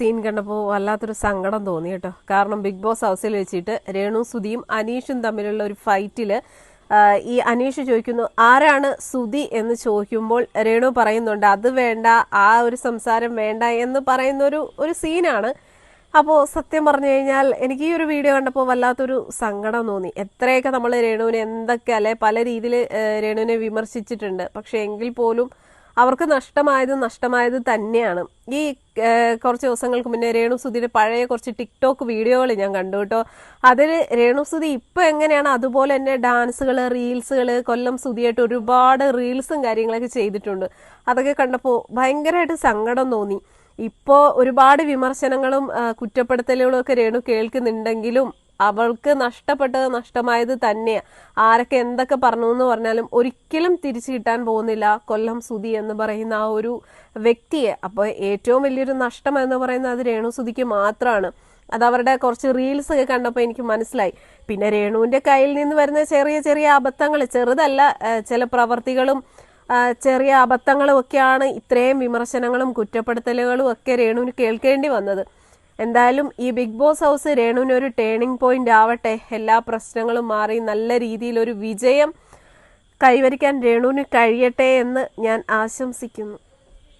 Scene കണ്ടപ്പോൾ വല്ലാത്തൊരു സങ്കടം തോന്നി കേട്ടോ. കാരണം ബിഗ് ബോസ് ഹൗസിൽ വെച്ചിട്ട് രേണു സുധിയും അനീഷും തമ്മിലുള്ള ഒരു ഫൈറ്റിൽ ഈ അനീഷ് ചോദിക്കുന്നു ആരാണ് സുധി? എന്ന് ചോദിക്കുമ്പോൾ രേണു പറയുന്നുണ്ട് അത് വേണ്ട ആ ഒരു സംസാരം വേണ്ട എന്ന് പറയുന്ന ഒരു ഒരു സീനാണ് അപ്പോൾ സത്യം പറഞ്ഞു കഴിഞ്ഞാൽ എനിക്ക് ഈ ഒരു വീഡിയോ കണ്ടപ്പോൾ വല്ലാത്തൊരു സങ്കടം തോന്നി. എത്രയൊക്കെ നമ്മൾ രേണുവിനെ എന്തൊക്കെ അല്ലെ പല രീതിയിൽ രേണുവിനെ വിമർശിച്ചിട്ടുണ്ട്. പക്ഷേ എങ്കിൽ പോലും അവർക്ക് നഷ്ടമായത് നഷ്ടമായത് തന്നെയാണ്. ഈ കുറച്ച് ദിവസങ്ങൾക്ക് മുന്നേ രേണു സുധിയുടെ പഴയ കുറച്ച് ടിക്ടോക്ക് വീഡിയോകൾ ഞാൻ കണ്ടു കേട്ടോ. അതിൽ രേണുസുധി ഇപ്പൊ എങ്ങനെയാണ്? അതുപോലെ തന്നെ ഡാൻസുകൾ റീൽസുകൾ കൊല്ലം സുധിയായിട്ട് ഒരുപാട് റീൽസും കാര്യങ്ങളൊക്കെ ചെയ്തിട്ടുണ്ട്. അതൊക്കെ കണ്ടപ്പോൾ ഭയങ്കരമായിട്ട് സങ്കടം തോന്നി. ഇപ്പോൾ ഒരുപാട് വിമർശനങ്ങളും കുറ്റപ്പെടുത്തലുകളും ഒക്കെ രേണു കേൾക്കുന്നുണ്ടെങ്കിലും അവൾക്ക് നഷ്ടപ്പെട്ടത് നഷ്ടമായത് തന്നെ ആരൊക്കെ എന്തൊക്കെ പറഞ്ഞു എന്ന് പറഞ്ഞാലും ഒരിക്കലും തിരിച്ചു കിട്ടാൻ പോകുന്നില്ല. കൊല്ലം സുധി എന്ന് പറയുന്ന ആ ഒരു വ്യക്തിയെ. അപ്പോൾ ഏറ്റവും വലിയൊരു നഷ്ടം എന്ന് പറയുന്നത് അത് രേണു സുധിക്ക് മാത്രമാണ് അത് അവരുടെ കുറച്ച് റീൽസ് ഒക്കെ കണ്ടപ്പോൾ എനിക്ക് മനസ്സിലായി. പിന്നെ രേണുവിന്റെ കയ്യിൽ നിന്ന് വരുന്ന ചെറിയ ചെറിയ അബദ്ധങ്ങൾ ചെറുതല്ല ചില പ്രവർത്തികളും ചെറിയ അബദ്ധങ്ങളും ഒക്കെയാണ് ഇത്രയും വിമർശനങ്ങളും കുറ്റപ്പെടുത്തലുകളും ഒക്കെ രേണുവിന് കേൾക്കേണ്ടി വന്നത്. എന്തായാലും ഈ ബിഗ് ബോസ് ഹൗസ് രേണുവിന് ഒരു ടേണിംഗ് പോയിന്റ് ആവട്ടെ. എല്ലാ പ്രശ്നങ്ങളും മാറി നല്ല രീതിയിൽ ഒരു വിജയം കൈവരിക്കാൻ രേണുവിന് കഴിയട്ടെ എന്ന് ഞാൻ ആശംസിക്കുന്നു.